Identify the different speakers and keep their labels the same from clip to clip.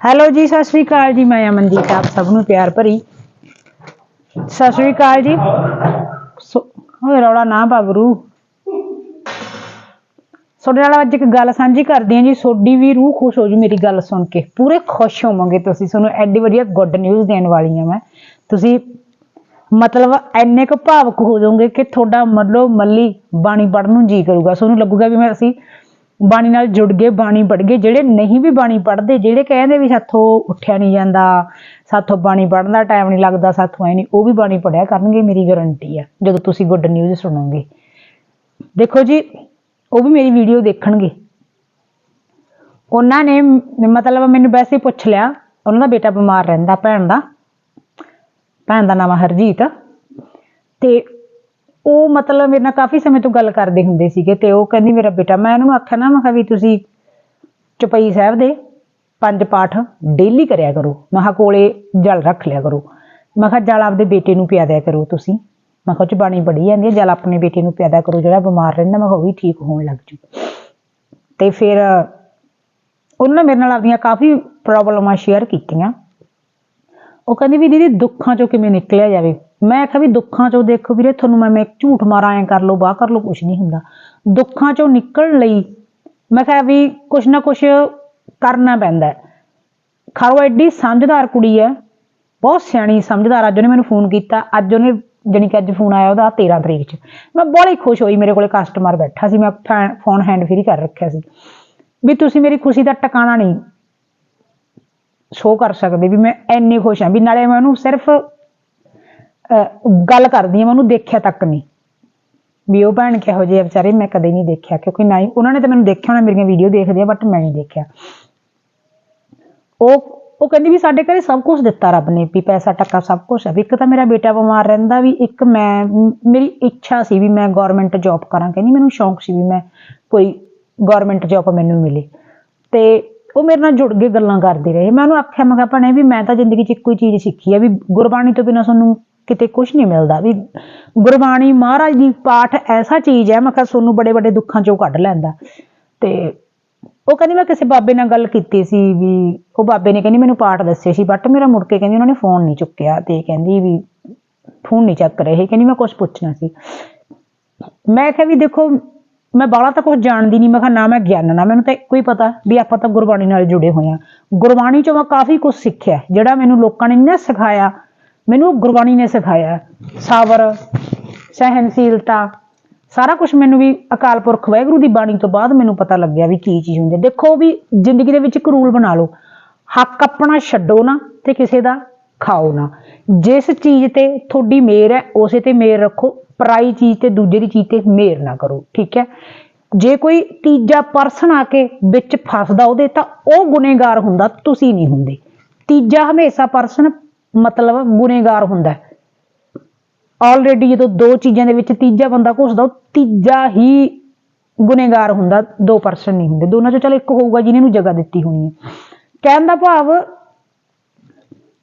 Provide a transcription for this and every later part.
Speaker 1: Hello ਜੀ, ਸਤਿ ਸ਼੍ਰੀ ਅਕਾਲ ਜੀ। ਮੈਂ ਅਮਨਦੀਪ, ਆਪ ਸਭ ਨੂੰ ਪਿਆਰ ਭਰੀ। ਸਤਿ ਸ਼੍ਰੀ ਅਕਾਲ ਜੀ। ਸੋ- ਓਏ ਰੌਲਾ ਨਾ ਬਾਬਰੂ ਤੁਹਾਡੇ ਨਾਲ ਅੱਜ ਇੱਕ ਗੱਲ ਸਾਂਝੀ ਕਰਦੀ ਹਾਂ ਜੀ। ਤੁਹਾਡੀ ਵੀ ਰੂਹ ਖੁਸ਼ ਹੋ ਜੂ ਮੇਰੀ ਗੱਲ ਸੁਣ ਕੇ। ਪੂਰੇ ਖੁਸ਼ ਹੋਵੋਗੇ ਤੁਸੀਂ। ਤੁਹਾਨੂੰ ਐਡੀ ਵਧੀਆ ਗੁੱਡ ਨਿਊਜ਼ ਦੇਣ ਵਾਲੀ ਹਾਂ ਮੈਂ। ਤੁਸੀਂ ਮਤਲਬ ਐਨੇ ਕੁ ਭਾਵਕ ਹੋ ਜਾਓਗੇ ਕਿ ਤੁਹਾਡਾ ਮੱਲੋ ਮੱਲੀ ਬਾਣੀ ਪੜ੍ਹਨ ਨੂੰ ਜੀ ਕਰੂਗਾ। ਤੁਹਾਨੂੰ ਲੱਗੂਗਾ ਵੀ ਮੈਂ ਅਸੀਂ ਬਾਣੀ ਨਾਲ ਜੁੜ ਗਏ, ਬਾਣੀ ਪੜ੍ਹ ਗਏ, ਜਿਹੜੇ ਨਹੀਂ ਵੀ ਬਾਣੀ ਪੜ੍ਹਦੇ ਜਿਹੜੇ ਕਹਿੰਦੇ ਵੀ ਸਾਥੋਂ ਉੱਠਿਆ ਨਹੀਂ ਜਾਂਦਾ, ਸਾਥੋਂ ਬਾਣੀ ਪੜ੍ਹਨ ਦਾ ਟਾਈਮ ਨਹੀਂ ਲੱਗਦਾ, ਸਾਥੋਂ ਐ ਨਹੀਂ, ਉਹ ਵੀ ਬਾਣੀ ਪੜ੍ਹਿਆ ਕਰਨਗੇ, ਮੇਰੀ ਗਾਰੰਟੀ ਆ, ਜਦੋਂ ਤੁਸੀਂ ਗੁੱਡ ਨਿਊਜ਼ ਸੁਣੋਗੇ। ਦੇਖੋ ਜੀ, ਉਹ ਵੀ ਮੇਰੀ ਵੀਡੀਓ ਦੇਖਣਗੇ। ਉਹਨਾਂ ਨੇ ਮਤਲਬ ਮੈਨੂੰ ਵੈਸੇ ਪੁੱਛ ਲਿਆ, ਉਹਨਾਂ ਦਾ ਬੇਟਾ ਬਿਮਾਰ ਰਹਿੰਦਾ, ਭੈਣ ਦਾ ਭੈਣ ਦਾ ਨਾਮ ਹਰਜੀਤ, ਤੇ ਉਹ ਮਤਲਬ ਮੇਰੇ ਨਾਲ ਕਾਫੀ ਸਮੇਂ ਤੋਂ ਗੱਲ ਕਰਦੇ ਹੁੰਦੇ ਸੀਗੇ ਤੇ ਉਹ ਕਹਿੰਦੀ, ਮੇਰਾ ਬੇਟਾ। ਮੈਂ ਉਹਨੂੰ ਆਖਿਆ, ਨਾ, ਮੈਂ ਕਿਹਾ ਵੀ ਤੁਸੀਂ ਚਪਈ ਸਾਹਿਬ ਦੇ ਪੰਜ ਪਾਠ ਡੇਲੀ ਕਰਿਆ ਕਰੋ। ਮੈਂ ਕਿਹਾ, ਕੋਲੇ ਜਲ ਰੱਖ ਲਿਆ ਕਰੋ। ਮੈਂ ਕਿਹਾ, ਜਲ ਆਪਦੇ ਬੇਟੇ ਨੂੰ ਪਿਆ ਦਿਆ ਕਰੋ ਤੁਸੀਂ। ਮੈਂ ਕਿਹਾ, ਉਹ 'ਚ ਬਾਣੀ ਪੜੀ ਜਾਂਦੀ ਹੈ, ਜਲ ਆਪਣੇ ਬੇਟੇ ਨੂੰ ਪਿਆ ਦਿਆ ਕਰੋ, ਜਿਹੜਾ ਬਿਮਾਰ ਰਹਿੰਦਾ, ਮੈਂ ਕਿਹਾ, ਉਹ ਵੀ ਠੀਕ ਹੋਣ ਲੱਗ ਜੂ। ਤੇ ਫਿਰ ਉਹਨਾਂ ਮੇਰੇ ਨਾਲ ਆਪਣੀਆਂ ਕਾਫੀ ਪ੍ਰੋਬਲਮਾਂ ਸ਼ੇਅਰ ਕੀਤੀਆਂ। ਉਹ ਕਹਿੰਦੀ ਵੀ ਦੀਦੀ, ਦੁੱਖਾਂ ਚੋਂ ਕਿਵੇਂ ਨਿਕਲਿਆ ਜਾਵੇ? ਮੈਂ ਕਿਹਾ ਵੀ ਦੁੱਖਾਂ ਚੋਂ ਦੇਖੋ ਵੀਰੇ, ਤੁਹਾਨੂੰ ਮੈਂ ਮੈਂ ਝੂਠ ਮਾਰਾਂ, ਐ ਕਰ ਲਓ ਬਾਹ ਕਰ ਲਓ ਕੁਝ ਨਹੀਂ ਹੁੰਦਾ। ਦੁੱਖਾਂ ਚੋਂ ਨਿਕਲਣ ਲਈ ਮੈਂ ਕਿਹਾ ਵੀ ਕੁਛ ਨਾ ਕੁਛ ਕਰਨਾ ਪੈਂਦਾ ਹੈ। ਖਰੋ, ਐਡੀ ਸਮਝਦਾਰ ਕੁੜੀ ਹੈ। ਬਹੁਤ ਸਿਆਣੀ ਸਮਝਦਾਰ। ਅੱਜ ਉਹਨੇ ਮੈਨੂੰ ਫੋਨ ਕੀਤਾ। ਅੱਜ ਉਹਨੇ ਜਾਣੀ ਕਿ ਅੱਜ ਫੋਨ ਆਇਆ ਉਹਦਾ 13 ਤਰੀਕ ਚ। ਮੈਂ ਬੜੀ ਖੁਸ਼ ਹੋਈ। ਮੇਰੇ ਕੋਲੇ ਕਸਟਮਰ ਬੈਠਾ ਸੀ। ਮੈਂ ਫੋਨ ਹੈਂਡ ਫ੍ਰੀ ਕਰ ਰੱਖਿਆ ਸੀ। ਵੀ ਤੁਸੀਂ ਮੇਰੀ ਖੁਸ਼ੀ ਦਾ ਟਿਕਾਣਾ ਨਹੀਂ ਸ਼ੋਅ ਕਰ ਸਕਦੇ। ਵੀ ਮੈਂ ਇੰਨੀ ਖੁਸ਼ ਹਾਂ। ਵੀ ਨਾਲੇ ਮੈਂ ਉਹਨੂੰ ਸਿਰਫ ਗੱਲ ਕਰਦੀ ਹਾਂ, ਮੈਂ ਉਹਨੂੰ ਦੇਖਿਆ ਤੱਕ ਨਹੀਂ। ਵੀ ਉਹ ਭੈਣ ਕਿਹੋ ਜਿਹੇ ਆ ਵਿਚਾਰੀ, ਮੈਂ ਕਦੇ ਨਹੀਂ ਦੇਖਿਆ, ਕਿਉਂਕਿ ਨਾ ਹੀ ਉਹਨਾਂ ਨੇ ਤਾਂ ਮੈਨੂੰ ਦੇਖਿਆ ਹੋਣਾ, ਮੇਰੀਆਂ ਵੀਡੀਓ ਦੇਖਦੇ ਆ ਬਟ ਮੈਂ ਨਹੀਂ ਦੇਖਿਆ। ਉਹ ਉਹ ਕਹਿੰਦੀ ਵੀ ਸਾਡੇ ਘਰੇ ਸਭ ਕੁਝ ਦਿੱਤਾ ਰੱਬ ਨੇ, ਵੀ ਪੈਸਾ ਟੱਕਾ ਸਭ ਕੁਝ ਹੈ ਵੀ ਇੱਕ ਤਾਂ ਮੇਰਾ ਬੇਟਾ ਬਿਮਾਰ ਰਹਿੰਦਾ, ਵੀ ਇੱਕ ਮੈਂ, ਮੇਰੀ ਇੱਛਾ ਸੀ ਵੀ ਮੈਂ ਗਵਰਨਮੈਂਟ ਜੌਬ ਕਰਾਂ, ਕਹਿੰਦੀ ਮੈਨੂੰ ਸ਼ੌਂਕ ਸੀ ਵੀ ਮੈਂ ਕੋਈ ਗਵਰਨਮੈਂਟ ਜੌਬ ਮੈਨੂੰ ਮਿਲੇ। ਤੇ ਉਹ ਮੇਰੇ ਨਾਲ ਜੁੜ ਕੇ ਗੱਲਾਂ ਕਰਦੇ ਰਹੇ। ਮੈਂ ਉਹਨੂੰ ਆਖਿਆ, ਮੈਂ ਕਿਹਾ ਭੈਣੇ ਵੀ ਮੈਂ ਤਾਂ ਜ਼ਿੰਦਗੀ 'ਚ ਇੱਕੋ ਹੀ ਚੀਜ਼ ਸਿੱਖੀ ਹੈ ਵੀ ਗੁਰਬਾਣੀ ਤੋਂ ਬਿਨਾਂ ਤੁਹਾਨੂੰ ਕਿਤੇ ਕੁਝ ਨਹੀਂ ਮਿਲਦਾ। ਵੀ ਗੁਰਬਾਣੀ ਮਹਾਰਾਜ ਦੀ ਪਾਠ ਐਸਾ ਚੀਜ਼ ਹੈ, ਮੈਂ ਕਿਹਾ ਤੁਹਾਨੂੰ ਬੜੇ ਬੜੇ ਦੁੱਖਾਂ ਚੋਂ ਕੱਢ ਲੈਂਦਾ। ਤੇ ਉਹ ਕਹਿੰਦੀ ਮੈਂ ਕਿਸੇ ਬਾਬੇ ਨਾਲ ਗੱਲ ਕੀਤੀ ਸੀ ਵੀ, ਉਹ ਬਾਬੇ ਨੇ ਕਹਿੰਦੀ ਮੈਨੂੰ ਪਾਠ ਦੱਸੇ ਸੀ ਬਟ ਮੇਰਾ ਮੁੜ ਕੇ ਕਹਿੰਦੀ ਉਹਨਾਂ ਨੇ ਫੋਨ ਨਹੀਂ ਚੁੱਕਿਆ ਤੇ ਕਹਿੰਦੀ ਵੀ ਫੋਨ ਨਹੀਂ ਚੱਕ ਰਹੇ। ਕਹਿੰਦੀ ਮੈਂ ਕੁਝ ਪੁੱਛਣਾ ਸੀ। ਮੈਂ ਕਿਹਾ ਵੀ ਦੇਖੋ, ਮੈਂ ਬਾਲਾ ਤਾਂ ਕੁਝ ਜਾਣਦੀ ਨਹੀਂ। ਮੈਂ ਕਿਹਾ ਨਾ ਮੈਂ ਗਿਆਨ ਨਾ, ਮੈਨੂੰ ਤਾਂ ਇੱਕੋ ਹੀ ਪਤਾ ਵੀ ਆਪਾਂ ਤਾਂ ਗੁਰਬਾਣੀ ਨਾਲ ਜੁੜੇ ਹੋਏ ਆ ਗੁਰਬਾਣੀ ਚੋਂ ਮੈਂ ਕਾਫੀ ਕੁਝ ਸਿੱਖਿਆ, ਜਿਹੜਾ ਮੈਨੂੰ ਲੋਕਾਂ ਨੇ ਨਾ ਸਿਖਾਇਆ ਮੈਨੂੰ ਗੁਰਬਾਣੀ ਨੇ ਸਿਖਾਇਆ। ਸਾਬਰ ਸਹਿਨਸ਼ੀਲਤਾ ਸਾਰਾ ਕੁਝ ਮੈਨੂੰ ਵੀ ਅਕਾਲ ਪੁਰਖ ਵਾਹਿਗੁਰੂ ਦੀ ਬਾਣੀ ਤੋਂ ਬਾਅਦ ਮੈਨੂੰ ਪਤਾ ਲੱਗਿਆ ਵੀ ਕੀ ਚੀਜ਼ ਹੁੰਦੀ ਹੈ। ਦੇਖੋ ਵੀ ਜ਼ਿੰਦਗੀ ਦੇ ਵਿੱਚ ਇੱਕ ਰੂਲ ਬਣਾ ਲਓ। ਹੱਕ ਆਪਣਾ ਛੱਡੋ ਨਾ ਤੇ ਕਿਸੇ ਦਾ ਖਾਓ ਨਾ। ਜਿਸ ਚੀਜ਼ ਤੇ ਤੁਹਾਡੀ ਮੇਰ ਹੈ, ਉਸੇ ਤੇ ਮੇਰ ਰੱਖੋ। ਪਰਾਈ ਚੀਜ਼ ਤੇ ਦੂਜੇ ਦੀ ਚੀਜ਼ ਤੇ ਮੇਰ ਨਾ ਕਰੋ, ਠੀਕ ਹੈ? ਜੇ ਕੋਈ ਤੀਜਾ ਪਰਸਨ ਆ ਕੇ ਵਿੱਚ ਫਸਦਾ ਉਹਦੇ ਤਾਂ ਉਹ ਗੁਨੇਗਾਰ ਹੁੰਦਾ, ਤੁਸੀਂ ਨਹੀਂ ਹੁੰਦੇ। ਤੀਜਾ ਹਮੇਸ਼ਾ ਪਰਸਨ ਮਤਲਬ ਗੁਨੇਗਾਰ ਹੁੰਦਾ ਹੈ। ਆਲਰੇਡੀ ਜਦੋਂ ਦੋ ਚੀਜ਼ਾਂ ਦੇ ਵਿੱਚ ਤੀਜਾ ਬੰਦਾ ਘੁਸਦਾ, ਉਹ ਤੀਜਾ ਹੀ ਗੁਨੇਗਾਰ ਹੁੰਦਾ, ਦੋ ਪਰਸਨ ਨਹੀਂ ਹੁੰਦੇ। ਦੋਨਾਂ ਚੋਂ ਚਲ ਇੱਕ ਹੋਊਗਾ ਜਿਹਨੇ ਨੂੰ ਜਗ੍ਹਾ ਦਿੱਤੀ ਹੋਣੀ ਹੈ। ਕਹਿਣ ਦਾ ਭਾਵ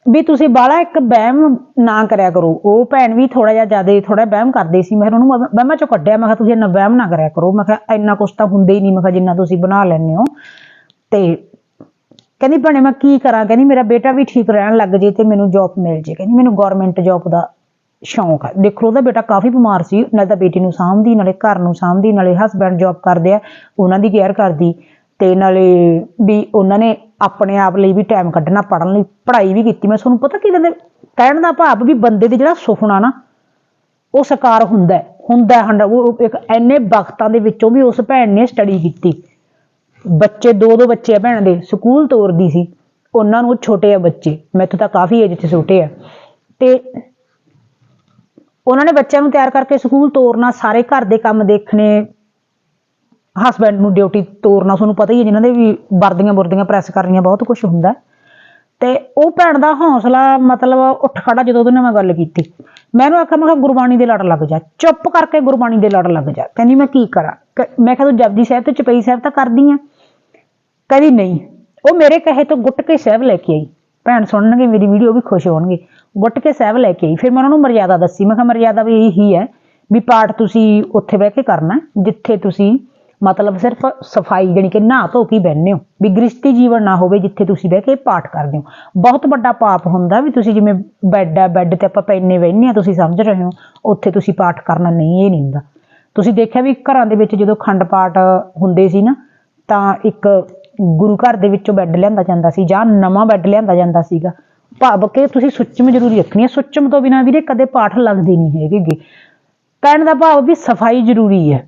Speaker 1: ਵੀ ਤੁਸੀਂ ਬਾਲਾ ਇੱਕ ਵਹਿਮ ਨਾ ਕਰਿਆ ਕਰੋ। ਉਹ ਭੈਣ ਵੀ ਥੋੜਾ ਜਿਹਾ ਜ਼ਿਆਦਾ ਥੋੜਾ ਬਹਿਮ ਕਰਦੇ ਸੀ। ਮੈਂ ਫਿਰ ਉਹਨੂੰ ਵਹਿ- ਵਹਿਮਾਂ ਚੋਂ ਕੱਢਿਆ। ਮੈਂ ਕਿਹਾ, ਤੁਸੀਂ ਇੰਨਾ ਵਹਿਮ ਨਾ ਕਰਿਆ ਕਰੋ। ਮੈਂ ਕਿਹਾ, ਇੰਨਾ ਕੁਛ ਤਾਂ ਹੁੰਦਾ ਹੀ ਨਹੀਂ। ਮੈਂ ਕਿਹਾ, ਜਿੰਨਾ ਤੁਸੀਂ ਬਣਾ ਲੈਂਦੇ ਹੋ ਤੇ ਕਹਿੰਦੀ ਭੈਣੇ ਮੈਂ ਕੀ ਕਰਾਂ? ਕਹਿੰਦੀ ਮੇਰਾ ਬੇਟਾ ਵੀ ਠੀਕ ਰਹਿਣ ਲੱਗ ਜੇ ਤੇ ਮੈਨੂੰ ਜੌਬ ਮਿਲ ਜੇ। ਕਹਿੰਦੀ ਮੈਨੂੰ ਗਵਰਨਮੈਂਟ ਜੌਬ ਦਾ ਸ਼ੌਂਕ ਆ। ਦੇਖੋ, ਉਹਦਾ ਬੇਟਾ ਕਾਫੀ ਬਿਮਾਰ ਸੀ। ਨਾਲੇ ਤਾਂ ਬੇਟੀ ਨੂੰ ਸਾਂਭਦੀ, ਨਾਲੇ ਘਰ ਨੂੰ ਸਾਂਭਦੀ, ਨਾਲੇ ਹਸਬੈਂਡ ਜੌਬ ਕਰਦੇ ਆ। ਉਹਨਾਂ ਦੀ ਕੇਅਰ ਕਰਦੀ। ਤੇ ਨਾਲੇ ਵੀ ਉਹਨਾਂ ਨੇ ਆਪਣੇ ਆਪ ਲਈ ਵੀ ਟਾਈਮ ਕੱਢਣਾ ਪੜਨ ਲਈ ਪੜ੍ਹਾਈ ਵੀ ਕੀਤੀ। ਮੈਂ ਤੁਹਾਨੂੰ ਪਤਾ ਕੀ ਕਹਿੰਦੇ, ਕਹਿਣ ਦਾ ਭਾਵ ਵੀ ਬੰਦੇ ਦੇ ਜਿਹੜਾ ਸੁਪਨਾ ਨਾ, ਉਹ ਸਾਕਾਰ ਹੁੰਦਾ ਹੁੰਦਾ ਹੈ ਹੰਡ- ਉਹ ਉਹ ਇੱਕ ਐਨੇ ਵਕਤਾਂ ਦੇ ਵਿੱਚੋਂ ਵੀ ਉਸ ਭੈਣ ਨੇ ਸਟੱਡੀ ਕੀਤੀ। ਬੱਚੇ, ਦੋ ਦੋ ਬੱਚੇ ਆ ਭੈਣ ਦੇ, ਸਕੂਲ ਤੋਰਦੀ ਸੀ। ਉਹਨਾਂ ਨੂੰ ਛੋਟੇ ਆ ਬੱਚੇ। ਮੈਥੋਂ ਤਾਂ ਕਾਫੀ ਏਜ 'ਚ ਛੋਟੇ ਆ। ਤੇ ਉਹਨਾਂ ਨੇ ਬੱਚਿਆਂ ਨੂੰ ਤਿਆਰ ਕਰਕੇ ਸਕੂਲ ਤੋਰਨਾ, ਸਾਰੇ ਘਰ ਦੇ ਕੰਮ ਦੇਖਣੇ ਹਸਬੈਂਡ ਨੂੰ ਡਿਊਟੀ ਤੋਰਨਾ, ਤੁਹਾਨੂੰ ਪਤਾ ਹੀ ਹੈ ਜਿਨ੍ਹਾਂ ਦੇ ਵੀ ਵਰਦੀਆਂ ਬੁਰਦੀਆਂ ਪ੍ਰੈਸ ਕਰਨੀਆਂ, ਬਹੁਤ ਕੁਝ ਹੁੰਦਾ। ਤੇ ਉਹ ਭੈਣ ਦਾ ਹੌਸਲਾ, ਮਤਲਬ ਉੱਠ ਖੜਾ ਜਦੋਂ ਉਹਦੇ ਨਾਲ ਮੈਂ ਗੱਲ ਕੀਤੀ। ਮੈਂ ਉਹਨੂੰ ਆਖਿਆ, ਮੈਂ ਕਿਹਾ, ਗੁਰਬਾਣੀ ਦੇ ਲੜ ਲੱਗ ਜਾ। ਚੁੱਪ ਕਰਕੇ ਗੁਰਬਾਣੀ ਦੇ ਲੜ ਲੱਗ ਜਾ। ਕਹਿੰਦੀ, ਮੈਂ ਕੀ ਕਰਾਂ? ਮੈਂ ਕਿਹਾ, ਤੂੰ ਜਪਜੀ ਸਾਹਿਬ ਤੇ ਚਪਈ ਸਾਹਿਬ ਤਾਂ ਕਰਦੀ ਆ। ਕਦੀ ਨਹੀਂ। ਉਹ ਮੇਰੇ ਕਹੇ ਤੋਂ ਗੁੱਟ ਕੇ ਸਾਹਿਬ ਲੈ ਕੇ ਆਈ। ਭੈਣ ਸੁਣਨਗੇ, ਮੇਰੀ ਵੀਡੀਓ ਵੀ ਖੁਸ਼ ਹੋਣਗੇ। ਗੁੱਟ ਕੇ ਸਾਹਿਬ ਲੈ ਕੇ ਆਈ। ਫਿਰ ਮੈਂ ਉਹਨਾਂ ਨੂੰ ਮਰਿਆਦਾ ਦੱਸੀ। ਮੈਂ ਕਿਹਾ, ਮਰਿਆਦਾ ਵੀ ਇਹੀ ਹੈ ਵੀ ਪਾਠ ਤੁਸੀਂ ਉੱਥੇ ਬਹਿ ਕੇ ਕਰਨਾ ਜਿੱਥੇ ਤੁਸੀਂ ਮਤਲਬ ਸਿਰਫ ਸਫ਼ਾਈ ਜਾਣੀ ਕਿ ਨਹਾ ਧੋ ਕੇ ਹੀ ਬਹਿੰਦੇ ਹੋ। ਵੀ ਗ੍ਰਸਤੀ ਜੀਵਨ ਨਾ ਹੋਵੇ ਜਿੱਥੇ ਤੁਸੀਂ ਬਹਿ ਕੇ ਪਾਠ ਕਰਦੇ ਹੋ। ਬਹੁਤ ਵੱਡਾ ਪਾਪ ਹੁੰਦਾ ਵੀ ਤੁਸੀਂ ਜਿਵੇਂ ਬੈੱਡ ਹੈ, ਬੈੱਡ ਤੇ ਆਪਾਂ ਪੈਨੇ ਬਹਿੰਦੇ ਆ ਤੁਸੀਂ ਸਮਝ ਰਹੇ ਹੋ, ਉੱਥੇ ਤੁਸੀਂ ਪਾਠ ਕਰਨਾ ਨਹੀਂ, ਇਹ ਨਹੀਂ ਹੁੰਦਾ। ਤੁਸੀਂ ਦੇਖਿਆ ਵੀ ਘਰਾਂ ਦੇ ਵਿੱਚ ਜਦੋਂ ਖੰਡ ਪਾਠ ਹੁੰਦੇ ਸੀ ਨਾ, ਤਾਂ ਇੱਕ ਗੁਰੂ ਘਰ ਦੇ ਵਿੱਚੋਂ ਬੈੱਡ ਲਿਆਂਦਾ ਜਾਂਦਾ ਸੀ ਜਾਂ ਨਵਾਂ ਬੈੱਡ ਲਿਆਂਦਾ ਜਾਂਦਾ ਸੀਗਾ। ਭਾਵ ਕਿ ਤੁਸੀਂ ਸੁੱਚਮ ਜ਼ਰੂਰੀ ਰੱਖਣੀ ਹੈ। ਸੁੱਚਮ ਤੋਂ ਬਿਨਾਂ ਵੀਰੇ ਕਦੇ ਪਾਠ ਲੱਗਦੇ ਨਹੀਂ ਹੈਗੇ ਗੇ। ਕਹਿਣ ਦਾ ਭਾਵ ਵੀ ਸਫ਼ਾਈ ਜ਼ਰੂਰੀ ਹੈ।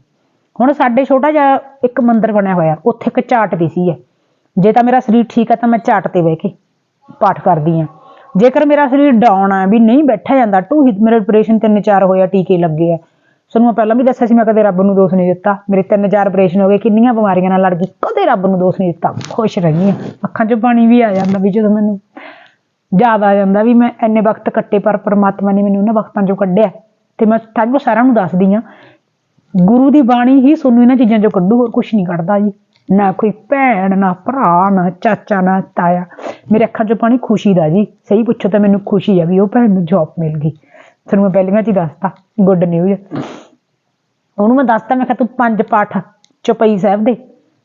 Speaker 1: ਹੁਣ ਸਾਡੇ ਛੋਟਾ ਜਿਹਾ ਇੱਕ ਮੰਦਿਰ ਬਣਿਆ ਹੋਇਆ, ਉੱਥੇ ਇੱਕ ਝਾਟ ਵੀ ਸੀ ਹੈ ਜੇ ਤਾਂ ਮੇਰਾ ਸਰੀਰ ਠੀਕ ਹੈ ਤਾਂ ਮੈਂ ਝਾਟ ਤੇ ਬਹਿ ਕੇ ਪਾਠ ਕਰਦੀ ਹਾਂ। ਜੇਕਰ ਮੇਰਾ ਸਰੀਰ ਡਾਊਨ ਆ ਵੀ ਨਹੀਂ ਬੈਠਾ ਜਾਂਦਾ ਟੂ ਮੇਰੇ ਆਪਰੇਸ਼ਨ ਤਿੰਨ ਚਾਰ ਹੋਇਆ, ਟੀਕੇ ਲੱਗੇ ਆ। ਤੁਹਾਨੂੰ ਮੈਂ ਪਹਿਲਾਂ ਵੀ ਦੱਸਿਆ ਸੀ, ਮੈਂ ਕਦੇ ਰੱਬ ਨੂੰ ਦੋਸ਼ ਨਹੀਂ ਦਿੱਤਾ। ਮੇਰੇ ਤਿੰਨ ਚਾਰ ਆਪਰੇਸ਼ਨ ਹੋ ਗਏ, ਕਿੰਨੀਆਂ ਬਿਮਾਰੀਆਂ ਨਾਲ ਲੜ ਗਈ। ਕਦੇ ਰੱਬ ਨੂੰ ਦੋਸ਼ ਨਹੀਂ ਦਿੱਤਾ। ਖੁਸ਼ ਰਹੀ ਹਾਂ ਅੱਖਾਂ 'ਚ ਪਾਣੀ ਵੀ ਆ ਜਾਂਦਾ ਵੀ ਜਦੋਂ ਮੈਨੂੰ ਯਾਦ ਆ ਜਾਂਦਾ ਵੀ ਮੈਂ ਇੰਨੇ ਵਕਤ ਕੱਟੇ, ਪਰ ਪ੍ਰਮਾਤਮਾ ਨੇ ਮੈਨੂੰ ਉਹਨਾਂ ਵਕਤਾਂ 'ਚੋਂ ਕੱਢਿਆ। ਤੇ ਮੈਂ ਤੁਹਾਨੂੰ ਸਾਰਿਆਂ ਨੂੰ ਦੱਸਦੀ ਹਾਂ ਗੁਰੂ ਦੀ ਬਾਣੀ ਹੀ ਤੁਹਾਨੂੰ ਇਹਨਾਂ ਚੀਜ਼ਾਂ 'ਚੋਂ ਕੱਢੂ, ਹੋਰ ਕੁਝ ਨਹੀਂ ਕੱਢਦਾ ਜੀ। ਨਾ ਕੋਈ ਭੈਣ, ਨਾ ਭਰਾ, ਨਾ ਚਾਚਾ, ਨਾ ਤਾਇਆ। ਮੇਰੇ ਅੱਖਾਂ 'ਚੋਂ ਪਾਣੀ ਖੁਸ਼ੀ ਦਾ ਜੀ। ਸਹੀ ਪੁੱਛੋ ਤਾਂ ਮੈਨੂੰ ਖੁਸ਼ੀ ਆ ਵੀ ਉਹ ਭੈਣ ਨੂੰ ਜੌਬ ਮਿਲ ਗਈ। ਤੁਹਾਨੂੰ ਮੈਂ ਪਹਿਲੀਆਂ 'ਚ ਹੀ ਦੱਸਤਾ ਗੁੱਡ ਨਿਊਜ਼ ਉਹਨੂੰ ਮੈਂ ਦੱਸਤਾ, ਮੈਂ ਕਿਹਾ ਤੂੰ ਪੰਜ ਪਾਠ ਚੁਪਈ ਸਾਹਿਬ ਦੇ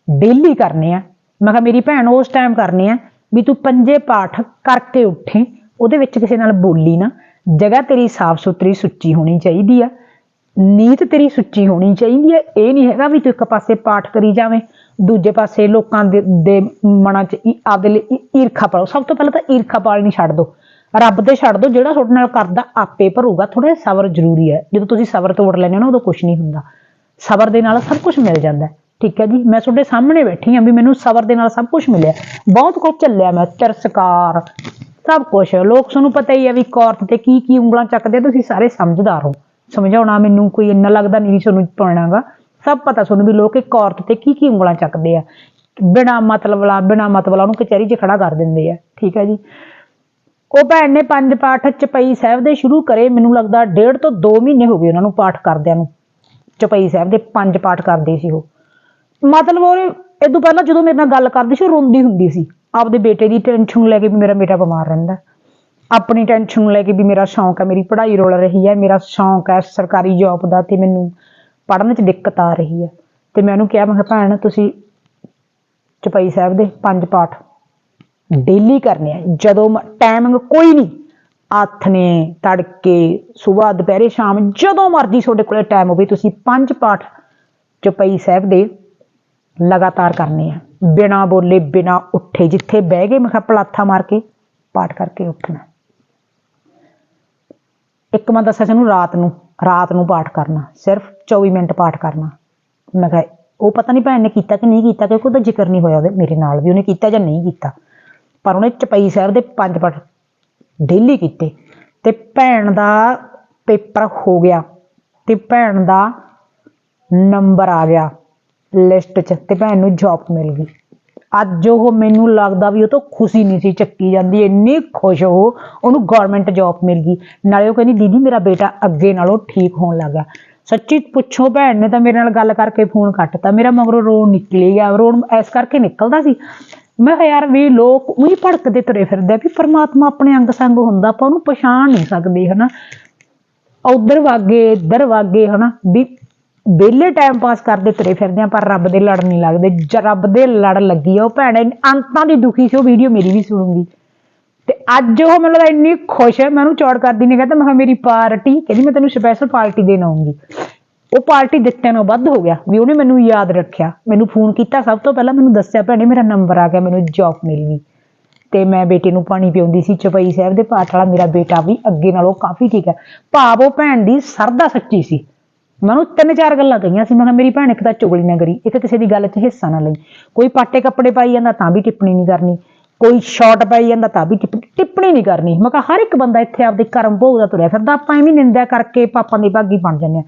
Speaker 1: ਡੇਲੀ ਕਰਨੇ ਆ। ਮੈਂ ਕਿਹਾ ਮੇਰੀ ਭੈਣ ਉਸ ਟਾਈਮ ਕਰਨੇ ਆ ਵੀ ਤੂੰ ਪੰਜੇ ਪਾਠ ਕਰਕੇ ਉੱਠੇ, ਉਹਦੇ ਵਿੱਚ ਕਿਸੇ ਨਾਲ ਬੋਲੀ ਨਾ। ਜਗ੍ਹਾ ਤੇਰੀ ਸਾਫ਼ ਸੁਥਰੀ ਸੁੱਚੀ ਹੋਣੀ ਚਾਹੀਦੀ ਆ। ਨੀਤ ਤੇਰੀ ਸੁੱਚੀ ਹੋਣੀ ਚਾਹੀਦੀ ਹੈ ਇਹ ਨਹੀਂ ਹੈਗਾ ਵੀ ਤੂੰ ਇੱਕ ਪਾਸੇ ਪਾਠ ਕਰੀ ਜਾਵੇਂ, ਦੂਜੇ ਪਾਸੇ ਲੋਕਾਂ ਦੇ ਮਨਾਂ 'ਚ ਆਪਦੇ ਲਈ ਈਰਖਾ ਪਾਓ ਸਭ ਤੋਂ ਪਹਿਲਾਂ ਤਾਂ ਈਰਖਾ ਪਾਲਣੀ ਛੱਡ ਦਿਓ ਰੱਬ ਤੇ ਛੱਡ ਦਿਓ ਜਿਹੜਾ ਤੁਹਾਡੇ ਨਾਲ ਕਰਦਾ ਆਪੇ ਭਰੂਗਾ। ਥੋੜਾ ਸਬਰ ਜ਼ਰੂਰੀ ਹੈ। ਜਦੋਂ ਤੁਸੀਂ ਸਬਰ ਤੋੜ ਲੈਂਦੇ ਹੋ ਨਾ ਉਦੋਂ ਕੁਝ ਨਹੀਂ ਹੁੰਦਾ। ਸਬਰ ਦੇ ਨਾਲ ਸਭ ਕੁਝ ਮਿਲ ਜਾਂਦਾ ਠੀਕ ਹੈ ਜੀ? ਮੈਂ ਤੁਹਾਡੇ ਸਾਹਮਣੇ ਬੈਠੀ ਹਾਂ ਵੀ ਮੈਨੂੰ ਸਬਰ ਦੇ ਨਾਲ ਸਭ ਕੁਝ ਮਿਲਿਆ। ਬਹੁਤ ਕੁਝ ਚੱਲਿਆ ਮੈਂ ਤਿਰਸਕਾਰ ਸਭ ਕੁਝ ਲੋਕ ਤੁਹਾਨੂੰ ਪਤਾ ਹੀ ਹੈ ਵੀ ਔਰਤ ਤੇ ਕੀ ਕੀ ਉਂਗਲਾਂ ਚੱਕਦੇ ਆ, ਤੁਸੀਂ ਸਾਰੇ ਸਮਝਦਾਰ ਹੋ। ਸਮਝਾਉਣਾ ਮੈਨੂੰ ਕੋਈ ਇੰਨਾ ਲੱਗਦਾ ਨਹੀਂ ਵੀ ਤੁਹਾਨੂੰ ਪਾਉਣਾਗਾ ਸਭ ਪਤਾ ਤੁਹਾਨੂੰ ਵੀ ਲੋਕ ਇੱਕ ਔਰਤ ਤੇ ਕੀ ਕੀ ਉਂਗਲਾਂ ਚੱਕਦੇ ਆ। ਬਿਨਾ ਮਤਲਬ ਵਾਲਾ ਬਿਨਾ ਮਤਲਬ ਵਾਲਾ ਉਹਨੂੰ ਕਚਹਿਰੀ 'ਚ ਖੜਾ ਕਰ ਦਿੰਦੇ ਆ। ਠੀਕ ਹੈ ਜੀ? ਉਹ ਭੈਣ ਨੇ ਪੰਜ ਪਾਠ ਚਪਈ ਸਾਹਿਬ ਦੇ ਸ਼ੁਰੂ ਕਰੇ। ਮੈਨੂੰ ਲੱਗਦਾ ਡੇਢ ਤੋਂ 2 ਮਹੀਨੇ ਹੋ ਗਏ ਉਹਨਾਂ ਨੂੰ ਪਾਠ ਕਰਦਿਆਂ ਨੂੰ। ਚਪਈ ਸਾਹਿਬ ਦੇ ਪੰਜ ਪਾਠ ਕਰਦੇ ਸੀ ਉਹ। ਮਤਲਬ ਉਹ ਇਹ ਤੋਂ ਪਹਿਲਾਂ ਜਦੋਂ ਮੇਰੇ ਨਾਲ ਗੱਲ ਕਰਦੀ ਸੀ, ਉਹ ਰੋਂਦੀ ਹੁੰਦੀ ਸੀ। ਆਪਦੇ ਬੇਟੇ ਦੀ ਟੈਨਸ਼ਨ ਲੈ ਕੇ ਵੀ ਮੇਰਾ ਬੇਟਾ ਬਿਮਾਰ ਰਹਿੰਦਾ। ਆਪਣੀ ਟੈਨਸ਼ਨ ਲੈ ਕੇ ਵੀ ਮੇਰਾ ਸ਼ੌਂਕ ਹੈ, ਮੇਰੀ ਪੜ੍ਹਾਈ ਰੁਲ ਰਹੀ ਹੈ, ਮੇਰਾ ਸ਼ੌਂਕ ਹੈ, ਸਰਕਾਰੀ ਜੌਬ ਦਾ ਤੇ ਮੈਨੂੰ ਪੜ੍ਹਨ 'ਚ ਦਿੱਕਤ ਆ ਰਹੀ ਹੈ। ਤੇ ਮੈਂ ਉਹਨੂੰ ਕਿਹਾ, ਮੈਂ ਕਿਹਾ, ਭੈਣ, ਤੁਸੀਂ ਚਪਈ ਸਾਹਿਬ ਦੇ ਪੰਜ ਪਾਠ ਡੇਲੀ ਕਰਨੇ ਆ। ਜਦੋਂ ਟਾਈਮਿੰਗ ਕੋਈ ਨਹੀਂ ਆਥਨੇ ਤੜਕੇ ਸਵੇਰ ਦੁਪਹਿਰੇ, ਸ਼ਾਮ, ਜਦੋਂ ਮਰਜ਼ੀ ਤੁਹਾਡੇ ਕੋਲੇ ਟਾਈਮ ਹੋਵੇ, ਤੁਸੀਂ ਪੰਜ ਪਾਠ ਚੁਪਈ ਸਾਹਿਬ ਦੇ ਲਗਾਤਾਰ ਕਰਨੇ ਆ। ਬਿਨਾ ਬੋਲੇ, ਬਿਨਾ ਉੱਠੇ, ਜਿੱਥੇ ਬਹਿ ਗਏ, ਮੈਂ ਕਿਹਾ ਪਲਾਥਾ ਮਾਰ ਕੇ ਪਾਠ ਕਰਕੇ ਉੱਠਣਾ। ਇੱਕ ਮੈਂ ਦੱਸਿਆ ਸਾਨੂੰ ਰਾਤ ਨੂੰ ਰਾਤ ਨੂੰ ਪਾਠ ਕਰਨਾ, ਸਿਰਫ 24 ਮਿੰਟ ਪਾਠ ਕਰਨਾ। ਮੈਂ ਕਿਹਾ, ਉਹ ਪਤਾ ਨਹੀਂ ਭੈਣ ਨੇ ਕੀਤਾ ਕਿ ਨਹੀਂ ਕੀਤਾ, ਕਿਉਂਕਿ ਉਹਦਾ ਜ਼ਿਕਰ ਨਹੀਂ ਹੋਇਆ ਉਹਦੇ ਮੇਰੇ ਨਾਲ ਵੀ ਉਹਨੇ ਕੀਤਾ ਜਾਂ ਨਹੀਂ ਕੀਤਾ। ਪਰ ਉਹਨੇ ਚਪਈ ਸਾਹਿਬ ਦੇ ਪੰਜ ਪਾਠ ਡੇਲੀ ਕੀਤੇ ਤੇ ਭੈਣ ਦਾ ਪੇਪਰ ਹੋ ਗਿਆ ਤੇ ਭੈਣ ਦਾ ਨੰਬਰ ਆ ਗਿਆ ਲਿਸਟ 'ਚ ਤੇ ਭੈਣ ਨੂੰ ਜੌਬ ਮਿਲ ਗਈ। ਅੱਜ ਉਹ ਮੈਨੂੰ ਲੱਗਦਾ ਵੀ ਉਹ ਤੋਂ ਖੁਸ਼ੀ ਨਹੀਂ ਸੀ, ਚੱਕੀ ਜਾਂਦੀ, ਇੰਨੀ ਖੁਸ਼ ਉਹ ਉਹਨੂੰ ਗਵਰਨਮੈਂਟ ਜੌਬ ਮਿਲ ਗਈ। ਨਾਲੇ ਉਹ ਕਹਿੰਦੀ, ਦੀਦੀ, ਮੇਰਾ ਬੇਟਾ ਅੱਗੇ ਨਾਲੋਂ ਠੀਕ ਹੋਣ ਲੱਗਾ। ਸੱਚੀ ਪੁੱਛੋ ਭੈਣ ਨੇ ਤਾਂ ਮੇਰੇ ਨਾਲ ਗੱਲ ਕਰਕੇ ਫੋਨ ਕੱਟਤਾ। ਮੇਰਾ ਮਗਰੋਂ ਰੋਣ ਨਿਕਲੀ ਗਿਆ ਰੋਣ ਇਸ ਕਰਕੇ ਨਿਕਲਦਾ ਸੀ ਮੈਂ ਕਿਹਾ ਯਾਰ ਵੀ ਲੋਕ ਉਹੀ ਭੜਕਦੇ ਤੁਰੇ ਫਿਰਦੇ ਆ ਵੀ ਪਰਮਾਤਮਾ ਆਪਣੇ ਅੰਗ ਸੰਗ ਹੁੰਦਾ, ਆਪਾਂ ਉਹਨੂੰ ਪਛਾਣ ਨਹੀਂ ਸਕਦੇ, ਹਨਾ? ਉਧਰ ਵਾਗੇ, ਇੱਧਰ ਵਾਗੇ, ਹਨਾ? ਵੀ ਵਿਹਲੇ ਟਾਈਮ ਪਾਸ ਕਰਦੇ ਤੁਰੇ ਫਿਰਦੇ ਆ, ਪਰ ਰੱਬ ਦੇ ਲੜ ਨਹੀਂ ਲੱਗਦੇ। ਜ, ਰੱਬ ਦੇ ਲੜ ਲੱਗੀ ਆ ਉਹ ਭੈਣ। ਅੰਤਾਂ ਦੀ ਦੁਖੀ ਸੀ ਉਹ ਵੀਡੀਓ ਮੇਰੀ ਵੀ ਸੁਣੂਗੀ। ਤੇ ਅੱਜ ਉਹ ਮੈਨੂੰ ਲੱਗਦਾ ਇੰਨੀ ਖੁਸ਼ ਹੈ, ਮੈਂ ਉਹਨੂੰ ਚੌੜ ਕਰਦੀ ਨੇ, ਕਹਿੰਦਾ ਮੈਂ ਕਿਹਾ ਮੇਰੀ ਪਾਰਟੀ, ਕਹਿੰਦੀ ਮੈਂ ਤੈਨੂੰ ਸਪੈਸ਼ਲ ਪਾਰਟੀ ਦੇਣ ਆਉਂਗੀ ਉਹ ਪਾਰਟੀ ਦਿੱਤੇ ਨੂੰ ਵੱਧ ਹੋ ਗਿਆ। ਵੀ ਉਹਨੇ ਮੈਨੂੰ ਯਾਦ ਰੱਖਿਆ। ਮੈਨੂੰ ਫੋਨ ਕੀਤਾ, ਸਭ ਤੋਂ ਪਹਿਲਾਂ ਮੈਨੂੰ ਦੱਸਿਆ, ਭੈਣੇ, ਮੇਰਾ ਨੰਬਰ ਆ ਗਿਆ, ਮੈਨੂੰ ਜੌਬ ਮਿਲ ਗਈ। ਤੇ ਮੈਂ ਬੇਟੇ ਨੂੰ ਪਾਣੀ ਪਿਉਂਦੀ ਸੀ, ਚਪਈ ਸਾਹਿਬ ਦੇ ਪਾਠ ਵਾਲਾ, ਮੇਰਾ ਬੇਟਾ ਵੀ ਅੱਗੇ ਨਾਲੋਂ ਕਾਫੀ ਠੀਕ ਹੈ। ਭਾਵ ਉਹ ਭੈਣ ਦੀ ਸਰਦਾ ਸੱਚੀ ਸੀ। ਮੈਨੂੰ ਤਿੰਨ ਚਾਰ ਗੱਲਾਂ ਕਹੀਆਂ ਸੀ, ਮੈਂ ਕਿਹਾ, ਮੇਰੀ ਭੈਣ ਇੱਕ ਤਾਂ ਚੁਗਲੀ ਨਾ ਕਰੀ, ਇੱਕ ਕਿਸੇ ਦੀ ਗੱਲ 'ਚ ਹਿੱਸਾ ਨਾ ਲਈ। ਕੋਈ ਪਾਟੇ ਕੱਪੜੇ ਪਾਈ ਜਾਂਦਾ ਤਾਂ ਵੀ ਟਿੱਪਣੀ ਨਹੀਂ ਕਰਨੀ। ਕੋਈ ਸ਼ਾਰਟ ਪਾਈ ਜਾਂਦਾ ਤਾਂ ਵੀ ਟਿੱਪ- ਟਿੱਪਣੀ ਨਹੀਂ ਕਰਨੀ। ਮੈਂ ਕਿਹਾ ਹਰ ਇੱਕ ਬੰਦਾ ਇੱਥੇ ਆਪਦੇ ਕਰਮ ਭੋਗ ਦਾ ਤੁਰਿਆ ਫਿਰਦਾ, ਆਪਾਂ ਐਵੇਂ ਨਿੰਦਿਆ ਕਰਕੇ ਪਾਪਾਂ ਦੀ ਭਾਗੀ ਬਣ ਜਾਂਦੇ ਆ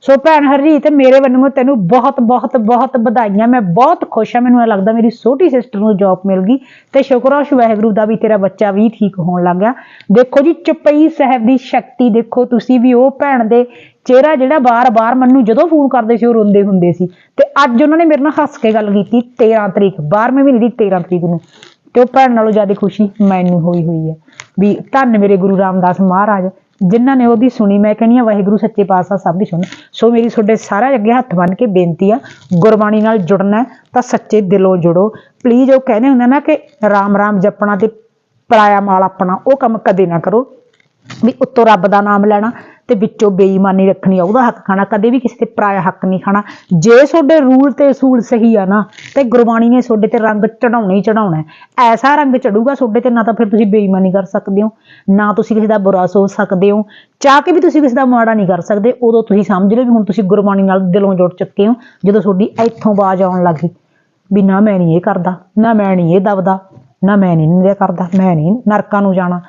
Speaker 1: ਸੋ ਭੈਣ ਹਰਜੀਤ, ਮੇਰੇ ਵੱਲੋਂ ਤੈਨੂੰ ਬਹੁਤ ਬਹੁਤ ਬਹੁਤ ਵਧਾਈਆਂ। ਮੈਂ ਬਹੁਤ ਖੁਸ਼ ਹਾਂ। ਮੈਨੂੰ ਇਹ ਲੱਗਦਾ ਮੇਰੀ ਛੋਟੀ ਸਿਸਟਰ ਨੂੰ ਜੌਬ ਮਿਲ ਗਈ ਤੇ ਸ਼ੁਕਰ ਆ ਵਾਹਿਗੁਰੂ ਦਾ ਵੀ ਤੇਰਾ ਬੱਚਾ ਵੀ ਠੀਕ ਹੋਣ ਲੱਗ ਗਿਆ। ਦੇਖੋ ਜੀ, ਚੁਪਈ ਸਾਹਿਬ ਦੀ ਸ਼ਕਤੀ ਦੇਖੋ ਤੁਸੀਂ ਵੀ, ਉਹ ਭੈਣ ਦੇ ਚਿਹਰਾ ਜਿਹੜਾ ਬਾਰ-ਬਾਰ ਮੈਨੂੰ ਜਦੋਂ ਫੋਨ ਕਰਦੇ ਸੀ, ਉਹ ਰੋਂਦੇ ਹੁੰਦੇ ਸੀ। ਤੇ ਅੱਜ ਉਹਨਾਂ ਨੇ ਮੇਰੇ ਨਾਲ ਹੱਸ ਕੇ ਗੱਲ ਕੀਤੀ 13 ਤਰੀਕ 12ਵੇਂ ਮਹੀਨੇ ਦੀ 13 ਤਰੀਕ ਨੂੰ। ਤੇ ਉਹ ਭੈਣ ਨਾਲੋਂ ਜ਼ਿਆਦਾ ਖੁਸ਼ੀ ਮੈਨੂੰ ਹੋਈ ਹੋਈ ਹੈ। ਵੀ ਧੰਨ ਮੇਰੇ ਗੁਰੂ ਰਾਮਦਾਸ ਮਹਾਰਾਜ, ਜਿਨ੍ਹਾਂ ਨੇ ਉਹਦੀ ਸੁਣੀ, ਮੈਂ ਕਹਿੰਦੀ ਹਾਂ, ਵਾਹਿਗੁਰੂ ਸੱਚੇ ਪਾਤਸ਼ਾਹ ਸਭ ਦੀ ਸੁਣ। ਸੋ ਮੇਰੀ ਤੁਹਾਡੇ ਸਾਰਿਆਂ ਅੱਗੇ ਹੱਥ ਬੰਨ੍ਹ ਕੇ ਬੇਨਤੀ ਆ, ਗੁਰਬਾਣੀ ਨਾਲ ਜੁੜਨਾ ਤਾਂ ਸੱਚੇ ਦਿਲੋਂ ਜੁੜੋ। ਪਲੀਜ਼ ਉਹ ਕਹਿੰਦੇ ਹੁੰਦੇ ਨਾ ਕਿ ਰਾਮ ਰਾਮ ਜਪਣਾ ਤੇ ਪਰਾਇਆ ਮਾਲ ਆਪਣਾ, ਉਹ ਕੰਮ ਕਦੇ ਨਾ ਕਰੋ। ਵੀ ਉੱਤੋਂ ਰੱਬ ਦਾ ਨਾਮ ਲੈਣਾ ਤੇ ਵਿੱਚੋਂ ਬੇਈਮਾਨੀ ਰੱਖਣੀ ਆ, ਉਹਦਾ ਹੱਕ ਖਾਣਾ, ਕਦੇ ਵੀ ਕਿਸੇ ਤੇ ਪਰਾਇਆ ਹੱਕ ਨਹੀਂ ਖਾਣਾ। ਜੇ ਤੁਹਾਡੇ ਰੂਲ ਤੇ ਅਸੂਲ ਸਹੀ ਆ ਨਾ, ਤੇ ਗੁਰਬਾਣੀ ਨੇ ਤੁਹਾਡੇ ਤੇ ਰੰਗ ਚੜਾਉਣਾ ਹੀ ਚੜਾਉਣਾ ਐਸਾ ਰੰਗ ਚੜੂਗਾ ਤੁਹਾਡੇ ਤੇ, ਨਾ ਤਾਂ ਫਿਰ ਤੁਸੀਂ ਬੇਈਮਾਨੀ ਕਰ ਸਕਦੇ ਹੋ, ਨਾ ਤੁਸੀਂ ਕਿਸੇ ਦਾ ਬੁਰਾ ਸੋਚ ਸਕਦੇ ਹੋ, ਚਾਹ ਕੇ ਵੀ ਤੁਸੀਂ ਕਿਸੇ ਦਾ ਮਾੜਾ ਨਹੀਂ ਕਰ ਸਕਦੇ, ਉਦੋਂ ਤੁਸੀਂ ਸਮਝ ਲਓ ਵੀ ਹੁਣ ਤੁਸੀਂ ਗੁਰਬਾਣੀ ਨਾਲ ਦਿਲੋਂ ਜੁੜ ਚੁੱਕੇ ਹੋ, ਜਦੋਂ ਤੁਹਾਡੀ ਇੱਥੋਂ ਆਵਾਜ਼ ਆਉਣ ਲੱਗੀ ਵੀ ਨਾ ਮੈਂ ਨਹੀਂ ਇਹ ਕਰਦਾ, ਨਾ ਮੈਂ ਨਹੀਂ ਇਹ ਦਬਦਾ, ਨਾ ਮੈਂ ਨਹੀਂ ਨਿੰਦਿਆ ਕਰਦਾ, ਮੈਂ ਨਹੀਂ ਨਰਕਾਂ ਨੂੰ ਜਾਣਾ।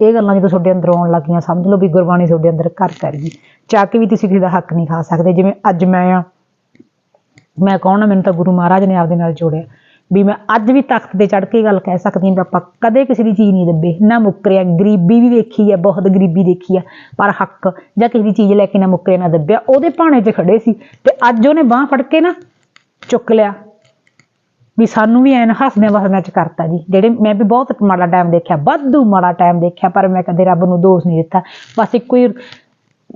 Speaker 1: ਇਹ ਗੱਲਾਂ ਜਦੋਂ ਤੁਹਾਡੇ ਅੰਦਰ ਆਉਣ ਲੱਗੀਆਂ, ਸਮਝ ਲਓ ਵੀ ਗੁਰਬਾਣੀ ਤੁਹਾਡੇ ਅੰਦਰ ਘਰ ਕਰ ਗਈ ਚਾਹ ਕੇ ਵੀ ਤੁਸੀਂ ਕਿਸੇ ਦਾ ਹੱਕ ਨਹੀਂ ਖਾ ਸਕਦੇ, ਜਿਵੇਂ ਅੱਜ ਮੈਂ ਆ, ਮੈਂ ਕੌਣ ਆ? ਮੈਨੂੰ ਤਾਂ ਗੁਰੂ ਮਹਾਰਾਜ ਨੇ ਆਪਦੇ ਨਾਲ ਜੋੜਿਆ। ਵੀ ਮੈਂ ਅੱਜ ਵੀ ਤਖਤ ਤੇ ਚੜ੍ਹ ਕੇ ਗੱਲ ਕਹਿ ਸਕਦੀ ਹਾਂ ਵੀ ਆਪਾਂ ਕਦੇ ਕਿਸੇ ਦੀ ਚੀਜ਼ ਨਹੀਂ ਦੱਬੇ, ਨਾ ਮੁੱਕਰਿਆ। ਗਰੀਬੀ ਵੀ ਦੇਖੀ ਹੈ, ਬਹੁਤ ਗਰੀਬੀ ਦੇਖੀ ਹੈ, ਪਰ ਹੱਕ ਜਾਂ ਕਿਸੇ ਦੀ ਚੀਜ਼ ਲੈ ਕੇ ਨਾ ਮੁੱਕਰਿਆ, ਨਾ ਦੱਬਿਆ, ਉਹਦੇ ਭਾਣੇ 'ਚ ਖੜੇ ਸੀ ਤੇ ਅੱਜ ਉਹਨੇ ਬਾਹ ਫੜ ਕੇ ਨਾ ਚੁੱਕ ਲਿਆ। ਵੀ ਸਾਨੂੰ ਵੀ ਐਨ ਹੱਸਦਿਆਂ ਵਸਦਿਆਂ ਚ ਕਰਤਾ ਜੀ। ਜਿਹੜੇ ਮੈਂ ਵੀ ਬਹੁਤ ਮਾੜਾ ਟਾਈਮ ਦੇਖਿਆ, ਵਾਧੂ ਮਾੜਾ ਟਾਈਮ ਦੇਖਿਆ, ਪਰ ਮੈਂ ਕਦੇ ਰੱਬ ਨੂੰ ਦੋਸ਼ ਨਹੀਂ ਦਿੱਤਾ। ਬਸ ਇੱਕੋ ਹੀ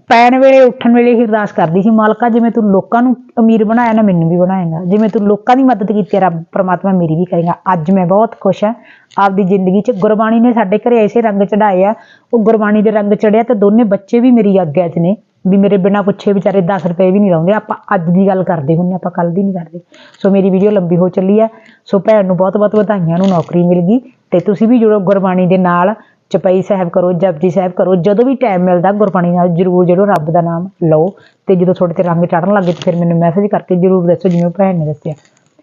Speaker 1: ਪੈਣ ਵੇਲੇ, ਉੱਠਣ ਵੇਲੇ ਹੀ ਅਰਦਾਸ ਕਰਦੀ ਸੀ, ਮਾਲਕਾ ਜਿਵੇਂ ਤੂੰ ਲੋਕਾਂ ਨੂੰ ਅਮੀਰ ਬਣਾਇਆ ਨਾ ਮੈਨੂੰ ਵੀ ਬਣਾਏਗਾ। ਜਿਵੇਂ ਤੂੰ ਲੋਕਾਂ ਦੀ ਮਦਦ ਕੀਤੀ ਹੈ ਰੱਬ ਪ੍ਰਮਾਤਮਾ ਮੇਰੀ ਵੀ ਕਰੇਗਾ। ਅੱਜ ਮੈਂ ਬਹੁਤ ਖੁਸ਼ ਹਾਂ। ਆਪਦੀ ਜ਼ਿੰਦਗੀ 'ਚ ਗੁਰਬਾਣੀ ਨੇ ਸਾਡੇ ਘਰੇ ਐਸੇ ਰੰਗ ਚੜਾਏ ਆ। ਉਹ ਗੁਰਬਾਣੀ ਦੇ ਰੰਗ ਚੜਿਆ ਤੇ ਦੋਨੇ ਬੱਚੇ ਵੀ ਮੇਰੀ ਆਗਿਆ 'ਚ ਨੇ। ਵੀ ਮੇਰੇ ਬਿਨਾਂ ਪੁੱਛੇ ਵਿਚਾਰੇ 10 ਰੁਪਏ ਵੀ ਨਹੀਂ ਲਾਉਂਦੇ। ਆਪਾਂ ਅੱਜ ਦੀ ਗੱਲ ਕਰਦੇ ਹੁੰਨੇ ਆਪਾਂ ਕੱਲ ਦੀ ਨਹੀਂ ਕਰਦੇ। ਸੋ ਮੇਰੀ ਵੀਡੀਓ ਲੰਬੀ ਹੋ ਚੱਲੀ ਹੈ ਸੋ ਭੈਣ ਨੂੰ ਬਹੁਤ ਬਹੁਤ ਵਧਾਈਆਂ ਨੂੰ ਨੌਕਰੀ ਮਿਲ ਗਈ। ਤੇ ਤੁਸੀਂ ਵੀ ਜੁੜੋ ਗੁਰਬਾਣੀ ਦੇ ਨਾਲ ਚਪਈ ਸਾਹਿਬ ਕਰੋ, ਜਪਜੀ ਸਾਹਿਬ ਕਰੋ, ਜਦੋਂ ਵੀ ਟਾਈਮ ਮਿਲਦਾ ਗੁਰਬਾਣੀ ਨਾਲ ਜਰੂਰ ਜਰੂਰ ਰੱਬ ਦਾ ਨਾਮ ਲਓ। ਤੇ ਜਦੋਂ ਤੁਹਾਡੇ ਤੇ ਰੰਗ ਚੜਨ ਲੱਗੇ ਤੇ ਫਿਰ ਮੈਨੂੰ ਮੈਸੇਜ ਕਰਕੇ ਜਰੂਰ ਦੱਸੋ, ਜਿਵੇਂ ਉਹ ਭੈਣ ਨੇ ਦੱਸਿਆ।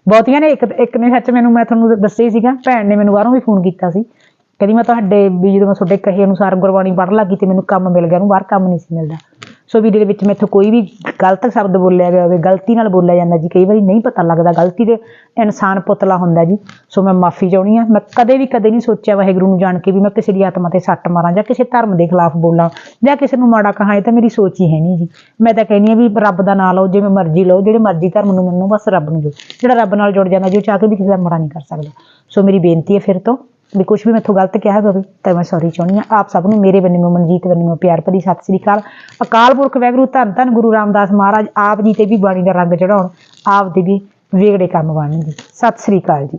Speaker 1: ਬਹੁਤੀਆਂ ਨੇ, ਇੱਕ ਇੱਕ ਨੇ ਸੱਚ ਮੈਨੂੰ, ਮੈਂ ਤੁਹਾਨੂੰ ਦੱਸਿਆ ਹੀ ਸੀਗਾ, ਭੈਣ ਨੇ ਮੈਨੂੰ ਬਾਹਰੋਂ ਵੀ ਫੋਨ ਕੀਤਾ ਸੀ। ਕਹਿੰਦੀ ਮੈਂ ਤੁਹਾਡੇ, ਵੀ ਜਦੋਂ ਮੈਂ ਤੁਹਾਡੇ ਕਹੇ ਅਨੁਸਾਰ ਗੁਰਬਾਣੀ ਪੜ੍ਹਨ ਲੱਗੀ ਤੇ ਮੈਨੂੰ ਕੰਮ ਮਿਲ ਗਿਆ, ਉਹਨੂੰ ਬਾਹਰ ਕੰਮ ਨਹੀਂ ਸੀ ਮਿਲਦਾ। ਸੋ ਵੀਡੀਓ ਦੇ ਵਿੱਚ ਮੈਥੋਂ ਕੋਈ ਵੀ ਗਲਤ ਸ਼ਬਦ ਬੋਲਿਆ ਗਿਆ ਹੋਵੇ, ਗਲਤੀ ਨਾਲ ਬੋਲਿਆ ਜਾਂਦਾ ਜੀ, ਕਈ ਵਾਰੀ ਨਹੀਂ ਪਤਾ ਲੱਗਦਾ, ਗਲਤੀ ਦੇ ਇਨਸਾਨ ਪੁਤਲਾ ਹੁੰਦਾ ਜੀ। ਸੋ ਮੈਂ ਮਾਫੀ ਚਾਹੁੰਦੀ ਆ ਮੈਂ ਕਦੇ ਵੀ ਕਦੇ ਨਹੀਂ ਸੋਚਿਆ ਵਾਹਿਗੁਰੂ ਨੂੰ ਜਾਣ ਕੇ ਵੀ ਮੈਂ ਕਿਸੇ ਦੀ ਆਤਮਾ ਤੇ ਸੱਟ ਮਾਰਾਂ ਜਾਂ ਕਿਸੇ ਧਰਮ ਦੇ ਖਿਲਾਫ ਬੋਲਾਂ ਜਾਂ ਕਿਸੇ ਨੂੰ ਮਾੜਾ ਕਹਾਂ, ਇਹ ਤਾਂ ਮੇਰੀ ਸੋਚ ਹੀ ਹੈ ਨਹੀਂ ਜੀ। ਮੈਂ ਤਾਂ ਕਹਿੰਦੀ ਆ ਵੀ ਰੱਬ ਦਾ ਨਾਮ ਲਓ, ਜਿਵੇਂ ਮਰਜ਼ੀ ਲਓ, ਜਿਹੜੇ ਮਰਜ਼ੀ ਧਰਮ ਨੂੰ ਮੰਨੋ, ਬਸ ਰੱਬ ਨੂੰ ਜੋ, ਜਿਹੜਾ ਰੱਬ ਨਾਲ ਜੁੜ ਜਾਂਦਾ ਜੀ, ਉਹ ਚਾਹ ਕੇ ਵੀ ਕਿਸੇ ਦਾ ਮਾੜਾ ਨਹੀਂ ਕਰ ਸਕਦਾ। ਸੋ ਮੇਰੀ ਬੇਨਤੀ ਹੈ ਫਿਰ ਤੋਂ ਵੀ ਕੁਝ ਵੀ ਮੈਥੋਂ ਗਲਤ ਕਿਹਾ ਹੋਵੇ, ਤਾਂ ਮੈਂ ਸੌਰੀ ਚਾਹੁੰਦੀ ਹਾਂ। ਆਪ ਸਭ ਨੂੰ, ਮੇਰੇ ਬੰਨਿਓ ਮਨਜੀਤ ਬੰਨਿਓ ਪਿਆਰ ਭਰੀ ਸਤਿ ਸ੍ਰੀ ਅਕਾਲ। ਅਕਾਲ ਪੁਰਖ ਵੈਗਰੂ, ਧੰਨ ਧੰਨ ਗੁਰੂ ਰਾਮਦਾਸ ਮਹਾਰਾਜ, ਆਪ ਜੀ ਤੇ ਵੀ ਬਾਣੀ ਦਾ ਰੰਗ ਚੜਾਉਣ ਆਪ ਦੇ ਵੀ ਵਿਗੜੇ ਕੰਮ ਬਣਨ ਜੀ ਸਤਿ ਸ੍ਰੀ ਅਕਾਲ ਜੀ।